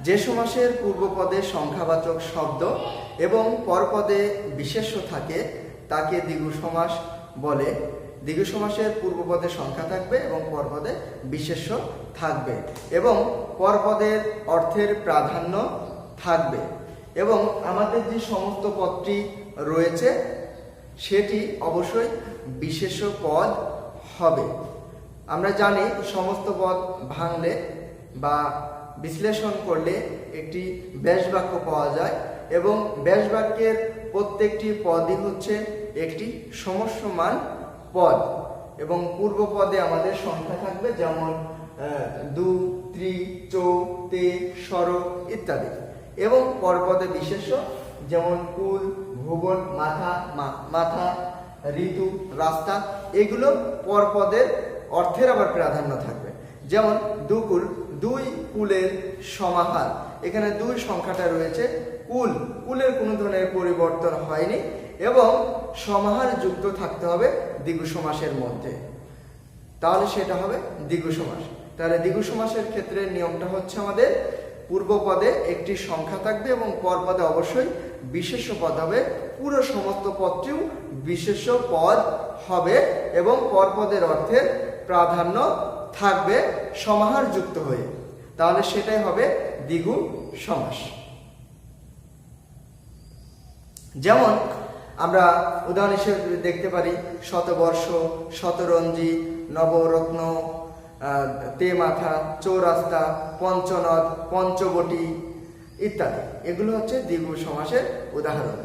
যে সমাসের পূর্বপদে সংখ্যাবাচক শব্দ এবং পরপদে বিশেষ্য থাকে, তাকে দ্বিগু সমাস বলে। দ্বিগু সমাসের পূর্বপদে সংখ্যা থাকবে এবং পরপদে বিশেষ্য থাকবে এবং পরপদের অর্থের প্রাধান্য থাকবে। এবং আমাদের যে সমস্ত পদটি রয়েছে, সেটি অবশ্যই বিশেষ্য পদ হবে। আমরা জানি সমস্ত পদ ভাঙলে বা বিশ্লেষণ করলে একটি ব্যাস বাক্য পাওয়া যায় এবং ব্যাস বাক্যের প্রত্যেকটি পদই হচ্ছে একটি সমস্যমান পদ এবং পূর্ব পদে আমাদের সংখ্যা থাকবে যেমন দু, ত্রি, চৌ, তে, সর ইত্যাদি। এবং পরপদে বিশেষ্য যেমন কুল ভুবন মাথা মাথা, ঋতু, রাস্তা, এগুলো পরপদের অর্থের আবার প্রাধান্য থাকবে। যেমন, দুকুল দুই কুলের সমাহার। এখানে দুই সংখ্যাটা রয়েছে, কুল। কুলের কোনো ধরনের পরিবর্তন হয়নি এবং সমাহার যুক্ত থাকতে হবে দ্বিগু সমাসের মধ্যে। তাহলে সেটা হবে দ্বিগু সমাস তাহলে দ্বিগু সমাসের ক্ষেত্রে নিয়মটা হচ্ছে আমাদের, পূর্ব পদে একটি সংখ্যা থাকবে এবং পর পদে অবশ্যই বিশেষ্য পদ হবে। পুরো সমস্ত পদটিও বিশেষ্য পদ হবে এবং পরপদের অর্থের প্রাধান্য থাকবে সমাহার যুক্ত হয়ে। তাহলে সেটাই হবে দ্বিগু সমাস। যেমন আমরা উদাহরণ হিসেবে দেখতে পারি, শতবর্ষ, শতরঞ্জি, নবরত্ন তে মাথা চৌরাস্তা, পঞ্চনদ, পঞ্চবটি ইত্যাদি। এগুলো হচ্ছে দ্বিগু সমাসের উদাহরণ।